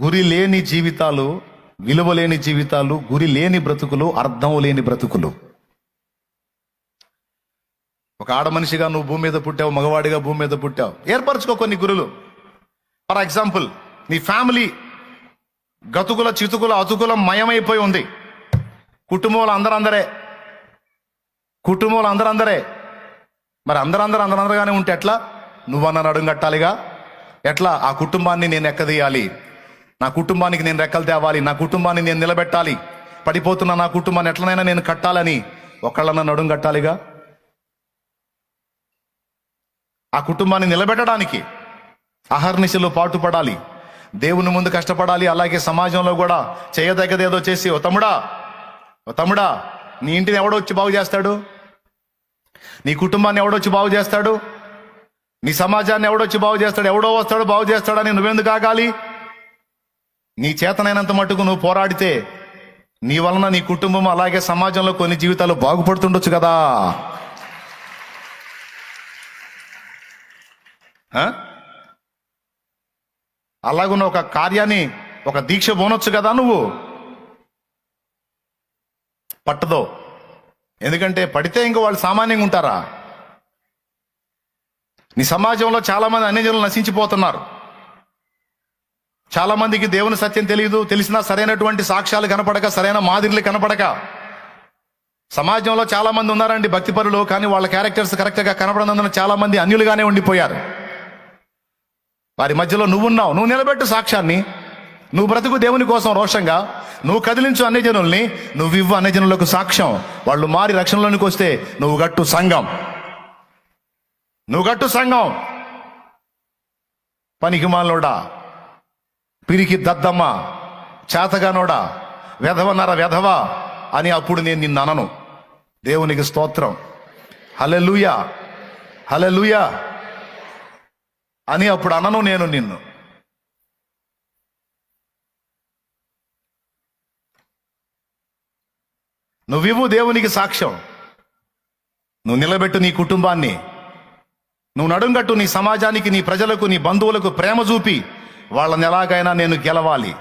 గురి లేని జీవితాలు విలువ లేని జీవితాలు గురి లేని బ్రతుకులు అర్థం లేని బ్రతుకులు. ఒక ఆడ మనిషిగా నువ్వు భూమి మీద పుట్టావు మగవాడిగా భూమి మీద పుట్టావు. ఏర్పరచుకో కొన్ని గురులు. ఫర్ ఎగ్జాంపుల్ నీ ఫ్యామిలీ గతుకుల చితుకుల అతుకుల మయమైపోయి ఉంది. కుటుంబంలో అందరందరే. కుటుంబంలో అందరందరే. మరి అందరందరూ అందరందరగానే ఉంటే ఎట్లా? నువ్వన్న నడుం కట్టాలిగా. ఎట్లా? ఆ కుటుంబాన్ని నేను ఎక్కదీయాలి? నా కుటుంబానికి నేను రెక్కలు తేవాలి నా కుటుంబాన్ని నేను నిలబెట్టాలి. పడిపోతున్న నా కుటుంబాన్ని ఎట్లనైనా నేను కట్టాలని ఒకళ్ళన్న నడుం కట్టాలిగా? ఆ కుటుంబాన్ని నిలబెట్టడానికి అహర్నిశలు పాటుపడాలి. దేవుని ముందు కష్టపడాలి. అలాగే సమాజంలో కూడా చేయదగ్గదేదో చేసి ఓ తమ్ముడా ఓ తమ్ముడా నీ ఇంటిని ఎవడొచ్చి బాగు చేస్తాడు? నీ కుటుంబాన్ని ఎవడొచ్చి బాగు చేస్తాడు? నీ సమాజాన్ని ఎవడొచ్చి బాగు చేస్తాడు? ఎవడో వస్తాడో బాగు చేస్తాడని నువ్వెందుకు ఆగాలి? నీ చేతనైనంత మటుకు నువ్వు పోరాడితే నీ వలన నీ కుటుంబం అలాగే సమాజంలో కొన్ని జీవితాలు బాగుపడుతుండొచ్చు కదా. ఆ? అలాగున్న ఒక కార్యాన్ని ఒక దీక్ష పోనొచ్చు కదా నువ్వు? పట్టదో. ఎందుకంటే పడితే ఇంక వాళ్ళు సామాన్యంగా ఉంటారా? నీ సమాజంలో చాలా మంది అన్యజనులు నశించిపోతున్నారు. చాలా మందికి దేవుని సత్యం తెలియదు తెలిసినా సరైనటువంటి సాక్ష్యాలు కనపడక సరైన మాదిరిలు కనపడక. సమాజంలో చాలా మంది ఉన్నారండి భక్తిపరులు కానీ వాళ్ళ క్యారెక్టర్స్ కరెక్ట్గా కనపడనందున చాలా మంది అన్యులుగానే ఉండిపోయారు. వారి మధ్యలో నువ్వున్నావు నువ్వు నిలబెట్టు సాక్ష్యాన్ని. నువ్వు బ్రతుకు దేవుని కోసం రోషంగా నువ్వు కదిలించు అన్యజనుల్ని నువ్వు ఇవ్వు అన్యజనులకు సాక్ష్యం. వాళ్ళు మారి రక్షణలోనికి వస్తే నువ్వు గట్టు సంఘం. నువ్వు గట్టు సంఘం. పనికి మాలోడా పిరికి దద్దమ్మ చేతగానోడా వెధవన్నర వెధవ అని అప్పుడు నేను నిన్ను అనను. దేవునికి స్తోత్రం. హలెలుయా హలెలుయా అని అప్పుడు అనను నేను నిన్ను. నువ్వివ్వు దేవునికి సాక్ష్యం. నువ్వు నిలబెట్టు నీ కుటుంబాన్ని. నువ్వు నడుంగట్టు నీ సమాజానికి నీ ప్రజలకు నీ బంధువులకు ప్రేమ చూపి వాళ్ళని ఎలాగైనా నేను గెలవాలి.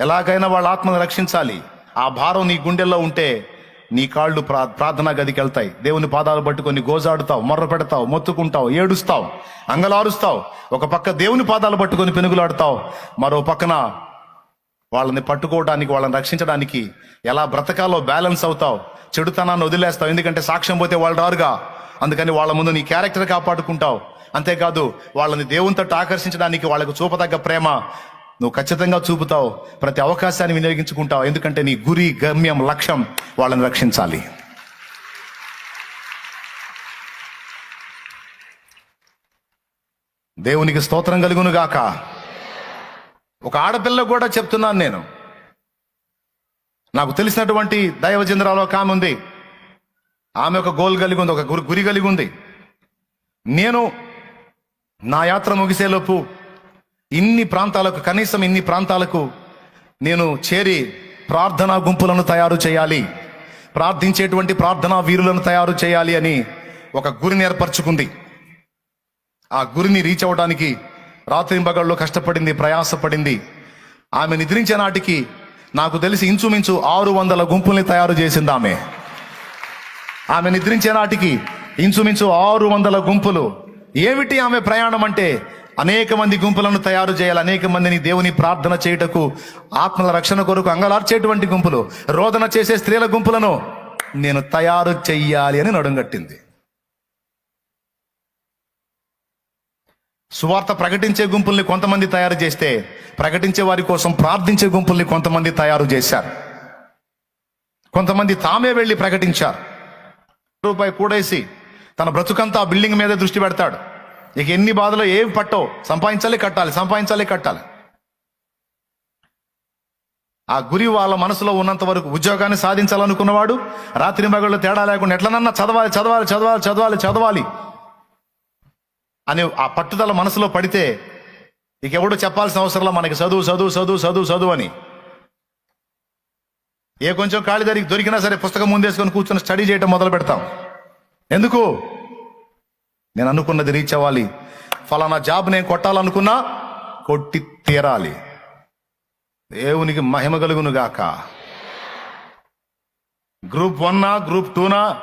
ఎలాగైనా వాళ్ళ ఆత్మను రక్షించాలి. ఆ భారం నీ గుండెల్లో ఉంటే నీ కాళ్ళు ప్రా ప్రార్థనా గదికి వెళ్తాయి. దేవుని పాదాలు పట్టుకొని గోజాడుతావు మొర్ర పెడతావు మొత్తుకుంటావు ఏడుస్తావు అంగలారుస్తావు. ఒక పక్క దేవుని పాదాలు పట్టుకొని పెనుగులాడతావు. మరో పక్కన వాళ్ళని పట్టుకోవడానికి వాళ్ళని రక్షించడానికి ఎలా బ్రతకాలో బ్యాలెన్స్ అవుతావు. చెడుతనాన్ని వదిలేస్తావు. ఎందుకంటే సాక్ష్యం పోతే వాళ్ళు రారుగా. అందుకని వాళ్ళ ముందు నీ క్యారెక్టర్ కాపాడుకుంటావు. అంతేకాదు వాళ్ళని దేవునితో ఆకర్షించడానికి వాళ్ళకు చూపదగ్గ ప్రేమ నువ్వు ఖచ్చితంగా చూపుతావు. ప్రతి అవకాశాన్ని వినియోగించుకుంటావు. ఎందుకంటే నీ గురి గమ్యం లక్ష్యం వాళ్ళని రక్షించాలి. దేవునికి స్తోత్రం కలుగును గాక. ఒక ఆడపిల్ల కూడా చెప్తున్నాను నేను. నాకు తెలిసినటువంటి దైవచంద్రాలో ఒక ఆమె ఉంది. ఆమె ఒక గోల్ కలిగి ఉంది ఒక గురి గురి కలిగి ఉంది. నేను నా యాత్ర ముగిసేలోపు ఇన్ని ప్రాంతాలకు కనీసం ఇన్ని ప్రాంతాలకు నేను చేరి ప్రార్థనా గుంపులను తయారు చేయాలి. ప్రార్థించేటువంటి ప్రార్థనా వీరులను తయారు చేయాలి అని ఒక గురిని ఏర్పరచుకుంది. ఆ గురిని రీచ్ అవ్వడానికి రాత్రింబగళ్ళు కష్టపడింది ప్రయాసపడింది. ఆమె నిద్రించే నాటికి నాకు తెలిసి ఇంచుమించు ఆరు వందల గుంపుల్ని తయారు చేసింది ఆమె. ఆమె నిద్రించే నాటికి ఇంచుమించు ఆరు వందల గుంపులు ఏమిటి ఆమె ప్రయాణం అంటే? అనేక మంది గుంపులను తయారు చేయాలి అనేక మందిని దేవుని ప్రార్థన చేయుటకు ఆత్మల రక్షణ కొరకు అంగలార్చేటువంటి గుంపులు రోదన చేసే స్త్రీల గుంపులను నేను తయారు చెయ్యాలి అని నడుంగట్టింది సువార్త ప్రకటించే గుంపుల్ని కొంతమంది తయారు చేస్తే ప్రకటించే వారి కోసం ప్రార్థించే గుంపుల్ని కొంతమంది తయారు చేశారు. కొంతమంది తామే వెళ్ళి ప్రకటించారు. రూపాయి కూడేసి తన బ్రతుకంతా ఆ బిల్డింగ్ మీద దృష్టి పెడతాడు. ఇక ఎన్ని బాధలు ఏవి పట్టవు. సంపాదించాలి కట్టాలి సంపాదించాలి కట్టాలి. ఆ గురి వాళ్ళ మనసులో ఉన్నంత వరకు ఉద్యోగాన్ని సాధించాలనుకున్నవాడు రాత్రి మగళ్ళు తేడా లేకుండా ఎట్లనన్నా చదవాలి చదవాలి చదవాలి చదవాలి చదవాలి అని ఆ పట్టుదల మనసులో పడితే ఇక ఎవడు చెప్పాల్సిన అవసరంలో మనకి చదువు చదువు చదువు చదువు చదువు అని. ఏ కొంచెం ఖాళీ దరికి దొరికినా సరే పుస్తకం ముందేసుకొని కూర్చొని స్టడీ చేయటం మొదలు పెడతాం. ఎందుకు? నేను అనుకున్నది రీచ్ అవ్వాలి. ఫలానా జాబ్ నేను కొట్టాలనుకున్నా కొట్టి తీరాలి. దేవునికి మహిమ కలుగును గాక. గ్రూప్ వన్నా గ్రూప్ టూనా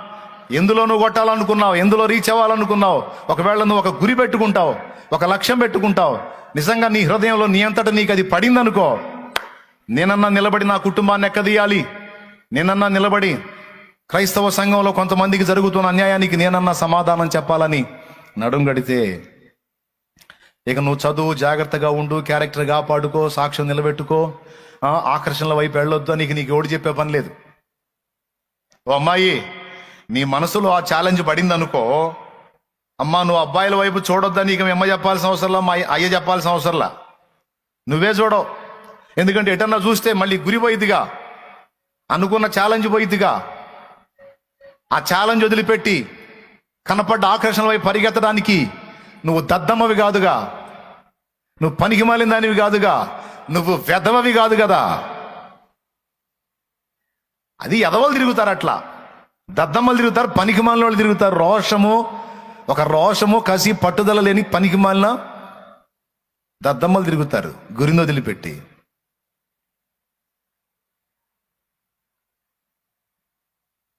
ఎందులో నువ్వు కొట్టాలనుకున్నావు? ఎందులో రీచ్ అవ్వాలనుకున్నావు? ఒకవేళ నువ్వు ఒక గురి పెట్టుకుంటావు ఒక లక్ష్యం పెట్టుకుంటావు నిజంగా నీ హృదయంలో నీ అంతటా నీకు అది పడిందనుకో నేనన్నా నిలబడి నా కుటుంబాన్ని ఎక్కదీయాలి? నేనన్నా నిలబడి క్రైస్తవ సంఘంలో కొంతమందికి జరుగుతున్న అన్యాయానికి నేనన్నా సమాధానం చెప్పాలని నడుం గడితే ఇక నువ్వు చదువు జాగ్రత్తగా ఉండు క్యారెక్టర్ కాపాడుకో సాక్ష్యం నిలబెట్టుకో ఆకర్షణల వైపు వెళ్ళొద్దు నీకు నీకు ఎవడు చెప్పే పని లేదు. ఓ అమ్మాయి నీ మనసులో ఆ ఛాలెంజ్ పడింది అనుకో అమ్మా నువ్వు అబ్బాయిల వైపు చూడొద్దని నీకు మీ చెప్పాల్సిన అవసరంలా మా అయ్య చెప్పాల్సిన అవసరంలా? నువ్వే చూడవు. ఎందుకంటే ఎటన్నా చూస్తే మళ్ళీ గురి పోయిద్దిగా అనుకున్న ఛాలెంజ్ పోయిద్దిగా ఆ ఛాలెంజ్ వదిలిపెట్టి కనపడ్డ ఆకర్షణ వైపు పరిగెత్తడానికి నువ్వు దద్దమ్మవి కాదుగా. నువ్వు పనికి మాలిన దానివి కాదుగా. నువ్వు వెదవవి కాదు కదా. అది ఎదవలు తిరుగుతారు అట్లా. దద్దమ్మలు తిరుగుతారు పనికి మాలిన వాళ్ళు తిరుగుతారు. రోషము ఒక రోషము కసి పట్టుదల లేని పనికి మాలిన దద్దమ్మలు తిరుగుతారు. గురిని వదిలిపెట్టి.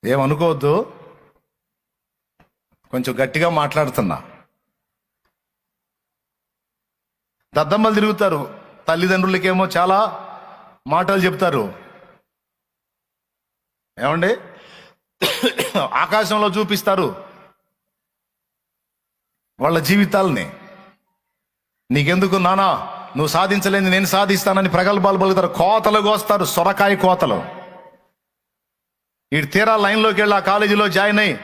ఏమనుకోవద్దు. కొంచెం గట్టిగా మాట్లాడుతున్నా. దద్దమ్మలు తిరుగుతారు. తల్లిదండ్రులకేమో చాలా మాటలు చెప్తారు. ఏమండి? ఆకాశంలో చూపిస్తారు. వాళ్ళ జీవితాలని. నీకెందుకు నానా? నువ్వు సాధించలేని నేను సాధిస్తానని ప్రగల్భాలు పలుకుతారు కోతలు కోస్తారు. సొరకాయ కోతలు. వీడు తీరా లైన్లోకి వెళ్ళి ఆ కాలేజీలో జాయిన్ అయ్యి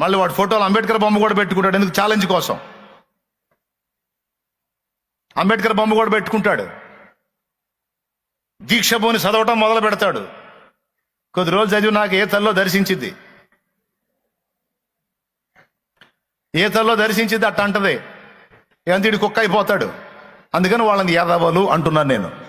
మళ్ళీ వాడు ఫోటోలు అంబేద్కర్ బొమ్మ కూడా పెట్టుకుంటాడు. ఎందుకు? ఛాలెంజ్ కోసం. అంబేద్కర్ బొమ్మ కూడా పెట్టుకుంటాడు. దీక్ష భూమిని చదవటం మొదలు పెడతాడు. కొద్ది రోజులు చదివి నాకు ఏ తల్లో దర్శించింది. ఏ తల్లో దర్శించింది అట్ట అంటది. ఎంత కుక్క అయిపోతాడు. అందుకని వాళ్ళని యాదవలు అంటున్నాను నేను.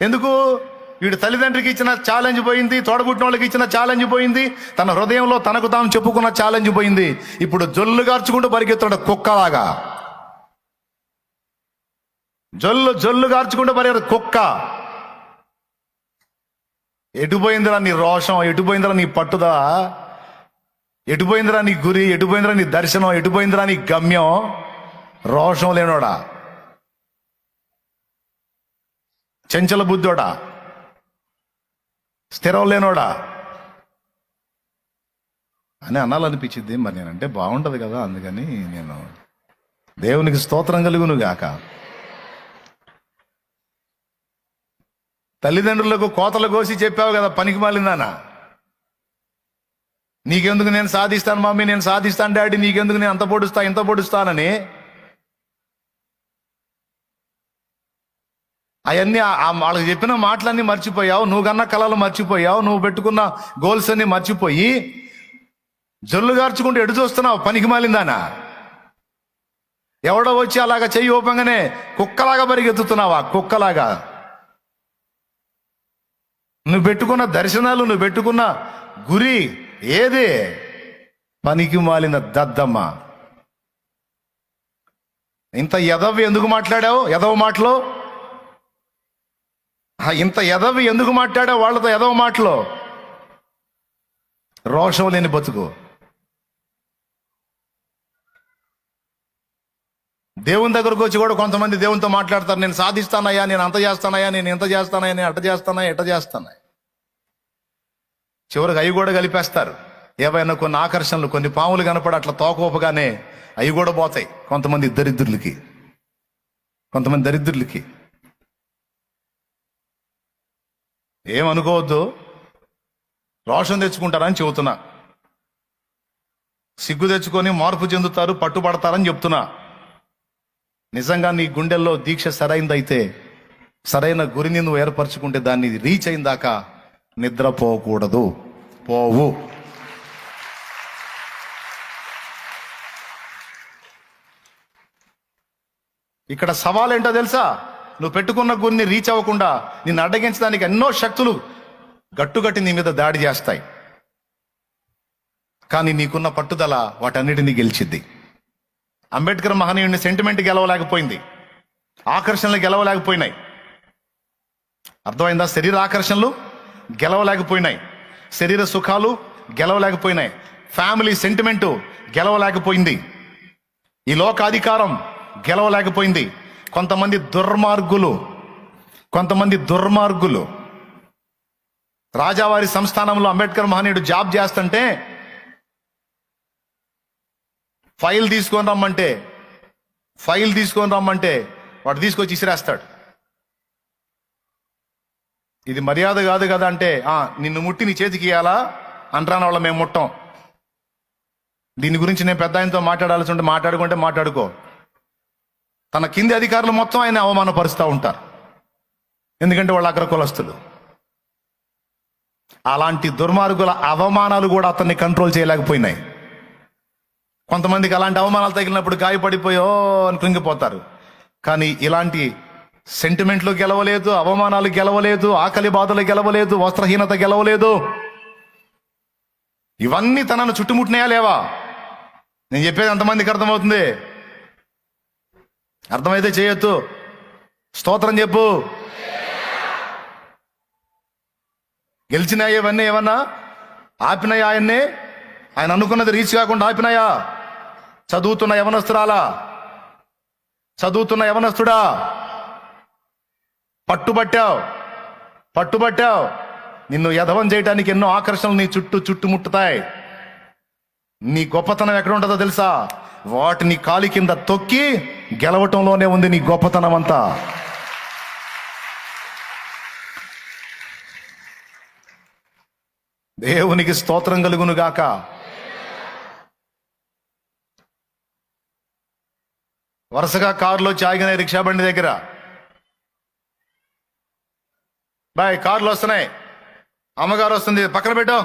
ఎందుకు? వీడు తల్లిదండ్రికి ఇచ్చిన ఛాలెంజ్ పోయింది తోడబుట్టిన వాళ్ళకి ఇచ్చిన ఛాలెంజ్ పోయింది తన హృదయంలో తనకు తాను చెప్పుకున్న ఛాలెంజ్ పోయింది. ఇప్పుడు జొల్లు గార్చుకుంటూ పరిగెత్తాడు కుక్కలాగా. జొల్లు జొల్లు గార్చుకుంటూ పరిగెత్త కుక్క. ఎటుపోయిందిరా నీ రోషం? ఎటుపోయిందిరా నీ పట్టుదల ఎటుపోయిందిరా నీ గురి? ఎటుపోయిందిరా నీ దర్శనం? ఎటుపోయిందిరా నీ గమ్యం? రోషం లేనోడా? చెంచల బుద్ధోడా స్థిరం లేనోడా? అని అనాలనిపించింది మరి నేనంటే బాగుంటుంది కదా అందుకని నేను దేవునికి స్తోత్రం కలుగును గాక. తల్లిదండ్రులకు కోతలు కోసి చెప్పావు కదా పనికి మాలిందానా? నీకెందుకు నేను సాధిస్తాను మమ్మీ నేను సాధిస్తాను డాడీ నీకెందుకు నేను అంత పొడుస్తా ఇంత పొడుస్తానని? అవన్నీ ఆ- వాళ్ళకి చెప్పిన మాటలన్నీ మర్చిపోయావు. నువ్వు కన్న కళలు మర్చిపోయావు. నువ్వు పెట్టుకున్న గోల్స్ అన్ని మర్చిపోయి జల్లు గార్చుకుంటూ ఎటు చూస్తున్నావు? పనికి మాలిందానా? ఎవడో వచ్చి అలాగా చెయ్యి ఓపంగానే కుక్కలాగా పరిగెత్తుతున్నావా? కుక్కలాగా. నువ్వు పెట్టుకున్న దర్శనాలు నువ్వు పెట్టుకున్న గురి ఏది? పనికి మాలిన దద్దమ్మ. ఇంత ఎదవ్ ఎందుకు మాట్లాడావు? ఎదవ మాటలు? ఇంత ఎదవి ఎందుకు మాట్లాడా? వాళ్ళతో ఎదవ మాటలు. రోషం లేని బతుకు. దేవుని దగ్గరకు వచ్చి కూడా కొంతమంది దేవునితో మాట్లాడతారు. నేను సాధిస్తానయ్యా నేను అంత చేస్తానయ్యా నేను ఇంత చేస్తానయ్యా నేను అట్ట చేస్తానా ఎట్ట చేస్తానా చివరికి అవి కూడా కలిపేస్తారు. ఏవైనా కొన్ని ఆకర్షణలు కొన్ని పాములు కనపడి అట్లా తోకోపగానే అవి కూడా పోతాయి. కొంతమంది దరిద్రులకి. కొంతమంది దరిద్రులకి. ఏమనుకోవద్దు. రోషం తెచ్చుకుంటారని చెబుతున్నా. సిగ్గు తెచ్చుకొని మార్పు చెందుతారు పట్టుబడతారని చెప్తున్నా. నిజంగా నీ గుండెల్లో దీక్ష సరైందైతే సరైన గురిని నువ్వు ఏర్పరచుకుంటే దాన్ని రీచ్ అయిన దాకా నిద్రపోకూడదు. పోవు. ఇక్కడ సవాల్ ఏంటో తెలుసా? నువ్వు పెట్టుకున్న గురిని రీచ్ అవ్వకుండా నిన్ను అడ్డగించడానికి ఎన్నో శక్తులు గట్టుగట్టి నీ మీద దాడి చేస్తాయి. కానీ నీకున్న పట్టుదల వాటన్నిటినీ గెలిచిద్ది. అంబేద్కర్ మహనీయుడిని సెంటిమెంట్ గెలవలేకపోయింది. ఆకర్షణలు గెలవలేకపోయినాయి. అర్థమైందా? శరీర ఆకర్షణలు గెలవలేకపోయినాయి. శరీర సుఖాలు గెలవలేకపోయినాయి. Family sentiment గెలవలేకపోయింది. ఈ లోకాధికారం గెలవలేకపోయింది. కొంతమంది దుర్మార్గులు కొంతమంది దుర్మార్గులు. రాజావారి సంస్థానంలో అంబేద్కర్ మహనీయుడు జాబ్ చేస్తుంటే ఫైల్ తీసుకొని రమ్మంటే ఫైల్ తీసుకొని రమ్మంటే వాడు తీసుకొచ్చి ఇసిరేస్తాడు. ఇది మర్యాద కాదు కదా అంటే "ఆ, నిన్ను ముట్టి నీ చేతికి ఇయ్యాలా? అంటాను వాళ్ళ మేము ముట్టం. దీని గురించి నేను పెద్ద ఆయనతో మాట్లాడాల్సి ఉంటే మాట్లాడుకుంటే మాట్లాడుకో. తన కింది అధికారులు మొత్తం ఆయన అవమానపరుస్తూ ఉంటారు. ఎందుకంటే వాళ్ళు అగ్ర కులస్తులు అలాంటి దుర్మార్గుల అవమానాలు కూడా అతన్ని కంట్రోల్ చేయలేకపోయినాయి. కొంతమందికి అలాంటి అవమానాలు తగిలినప్పుడు గాయపడిపోయో అని కృంగిపోతారు. కానీ ఇలాంటి సెంటిమెంట్లు గెలవలేదు అవమానాలు గెలవలేదు ఆకలి బాధలు గెలవలేదు వస్త్రహీనత గెలవలేదు. ఇవన్నీ తనను చుట్టుముట్టినాయా లేవా? నేను చెప్పేది ఎంతమందికి అర్థమవుతుంది. అర్థమైతే చేయొద్దు. స్తోత్రం చెప్పు. గెలిచినాయి ఇవన్నీ ఏమన్నా? ఆపినాయా ఆయన్ని? ఆయన అనుకున్నది రీచ్ కాకుండా ఆపినాయా? చదువుతున్న యవనస్తురాలా? చదువుతున్న యవనస్తుడా? పట్టుబట్టావు. పట్టుబట్టావు. నిన్ను యధవం చేయడానికి ఎన్నో ఆకర్షణలు నీ చుట్టూ చుట్టుముట్టుతాయి. నీ గొప్పతనం ఎక్కడ ఉంటుందో తెలుసా? వాటిని కాలి కింద తొక్కి గెలవటంలోనే ఉంది నీ గొప్పతనం అంతా. దేవునికి స్తోత్రం కలుగును గాక. వరుసగా కారులో చాగిన రిక్షా బండి దగ్గర. బాయ్ కార్లు వస్తున్నాయి. అమ్మగారు వస్తుంది. పక్కన పెట్టు.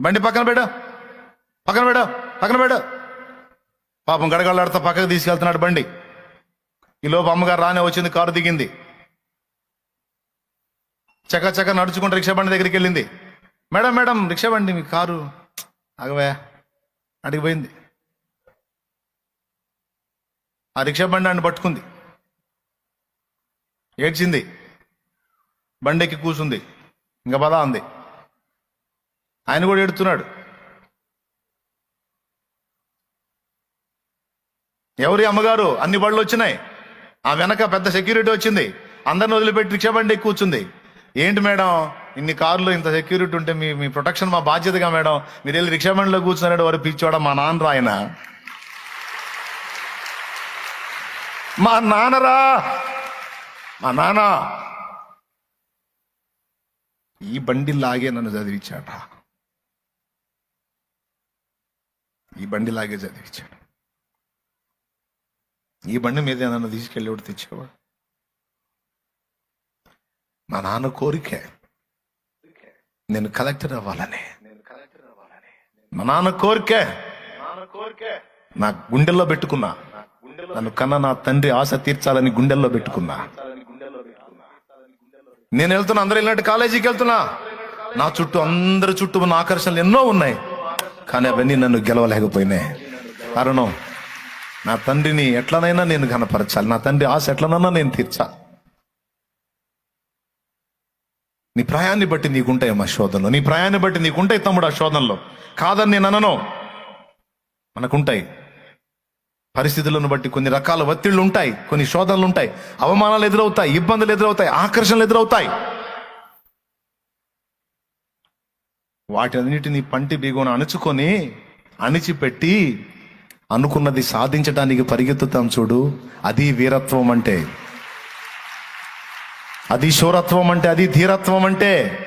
బండి పక్కన పెట్టు. పక్కన పెట్టు. పక్కన పెట్టు. పాపం గడగడలాడుతూ పక్కకు తీసుకెళ్తున్నాడు బండి. ఈ లోపు అమ్మగారు రానే వచ్చింది కారు దిగింది. చక్క చక్క నడుచుకుంటూ రిక్షా బండి దగ్గరికి వెళ్ళింది. మేడం మేడం రిక్షా బండి మీ కారు. ఆగవే అడిగిపోయింది. ఆ రిక్షా బండి ఆయన పట్టుకుంది. ఏడ్చింది. బండెక్కి కూసుంది. ఇంకా బదా ఉంది. ఆయన కూడా ఏడుతున్నాడు ఎవరి అమ్మగారు? అన్ని బళ్ళు వచ్చినాయి. ఆ వెనక పెద్ద సెక్యూరిటీ వచ్చింది. అందరిని వదిలిపెట్టి రిక్షా బండి కూర్చుంది. ఏంటి మేడం? ఇన్ని కార్లు ఇంత సెక్యూరిటీ ఉంటే మీ మీ ప్రొటెక్షన్ మా బాధ్యతగా మేడం. మీరు వెళ్ళి రిక్షా బండిలో కూర్చున్నాడు వారు పిచ్చోడ మా నాన్న ఆయన? మా నాన్నరా! మా నాన్న! ఈ బండి లాగే నన్ను చదివించాడా ఈ బండి లాగే చదివించాడు. ఈ బండి మీద నన్ను తీసుకెళ్ళి ఒకటి తెచ్చేవాడు? మా నాన్న కోరికే నేను కలెక్టర్ అవ్వాలని. మా నాన్న కోరికే నా గుండెల్లో పెట్టుకున్నా. నన్ను కన్న నా తండ్రి ఆశ తీర్చాలని గుండెల్లో పెట్టుకున్నా. నేను వెళ్తున్నా అందరూ వెళ్ళినట్టు కాలేజీకి వెళ్తున్నా. నా చుట్టూ అందరి చుట్టూ ఉన్న ఆకర్షణలు ఎన్నో ఉన్నాయి. కానీ అవన్నీ నన్ను గెలవలేకపోయినాయి. కారణం నా తండ్రిని ఎట్లనైనా నేను కనపరచాలి నా తండ్రి ఆశ ఎట్లనైనా నేను తీర్చాలి. నీ ప్రయాన్ని బట్టి నీకుంటాయమ్మా శోధనలో. నీ ప్రయాన్ని బట్టి నీకుంటాయి తమ్ముడు ఆ శోధనలో. కాదని నేను అనను. మనకుంటాయి. పరిస్థితులను బట్టి కొన్ని రకాల ఒత్తిళ్ళు ఉంటాయి. కొన్ని శోధనలు ఉంటాయి. అవమానాలు ఎదురవుతాయి. ఇబ్బందులు ఎదురవుతాయి. ఆకర్షణలు ఎదురవుతాయి. వాటన్నిటిని పంటి బిగున అణుచుకొని అణిచిపెట్టి అనుకున్నది సాధించడానికి పరిగెత్తుతాం చూడు. అది వీరత్వం అంటే. అది శూరత్వం అంటే అది ధీరత్వం అంటే.